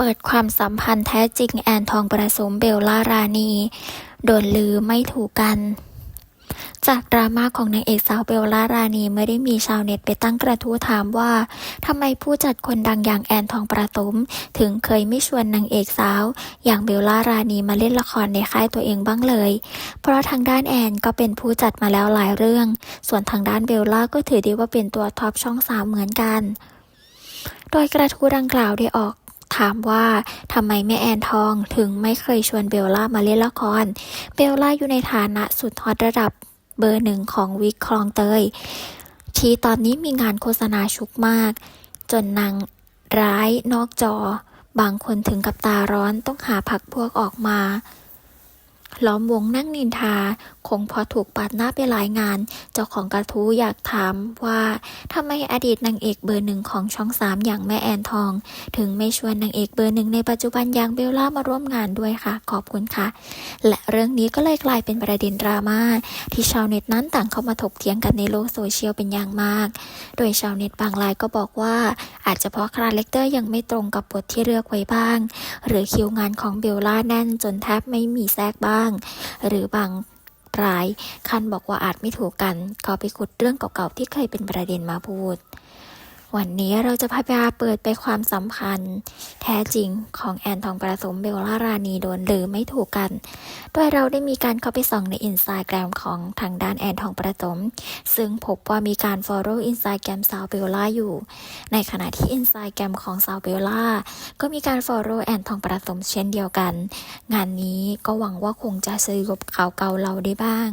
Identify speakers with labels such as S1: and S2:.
S1: เปิดความสัมพันธ์แท้จริงแอนทองประสมเบลล่ารานี โดนลือไม่ถูกกัน จากดราม่าของนางเอกสาวเบลล่ารานีไม่ได้มีชาวเน็ตไปตั้งกระทู้ถามว่าทำไมผู้จัดคนดังอย่างแอนทองประสมถึงเคยไม่ชวนนางเอกสาว อย่างเบลล่ารานีมาเล่นละครในค่ายตัวเองบ้างเลย เพราะทางด้านแอนก็เป็นผู้จัดมาแล้วหลายเรื่อง ส่วนทางด้านเบลล่าก็ถือได้ว่าเป็นตัวท็อปช่องสามเหมือนกัน โดยกระทู้ดังกล่าวได้ออก ถามว่าทำไมแม่แอนทองถึงไม่เคยชวนเบลล่ามาเล่นละคร เบลล่าอยู่ในฐานะสุดฮอตระดับเบอร์หนึ่งของวิกคลองเตย ที่ตอนนี้มีงานโฆษณาชุกมาก จนนางร้ายนอกจอ บางคนถึงกับตาร้อนต้องหาพักพวกออกมา ล้อมวงนั่งนินทา คงพอถูกปาดหน้าไปหลายงาน เจ้าของกระทู้อยากถามว่าทำไมอดีตนางเอกเบอร์หนึ่งของช่องสามอย่างแม่แอนทอง ถึงไม่ชวนนางเอกเบอร์หนึ่งในปัจจุบันอย่างเบลล่ามาร่วมงานด้วยค่ะ ขอบคุณค่ะ และเรื่องนี้ก็เลยกลายเป็นประเด็นดราม่าที่ชาวเน็ตนั้นต่างเข้ามาถกเถียงกันในโลกโซเชียลเป็นอย่างมาก โดยชาวเน็ตบางรายก็บอกว่า อาจจะเพราะคาแรคเตอร์ยังไม่ตรงกับบทที่เลือกไว้บ้าง หรือคิวงานของเบลล่าแน่นจนแทบไม่มีแทรกบ้างหรือบางรายคันบอกว่าอาจไม่ถูกกัน ก็ไปขุดเรื่องเก่าๆที่เคยเป็นประเด็นมาพูด วันนี้เราจะพาไปเปิดไปความสัมพันธ์ แท้จริงของแอนทองประสมเบลล่ารานีโดนหรือไม่ถูกกัน โดยเราได้มีการเข้าไปส่องในอินสตาแกรมของทางด้านแอนทองประสม ซึ่งพบว่ามีการ follow อินสตาแกรมสาวเบลล่าอยู่ ในขณะที่อินสตาแกรมของสาวเบลล่าก็มีการ follow แอนทองประสมเช่นเดียวกัน งานนี้ก็หวังว่าคงจะซื้อกับข่าวเก่าเราได้บ้าง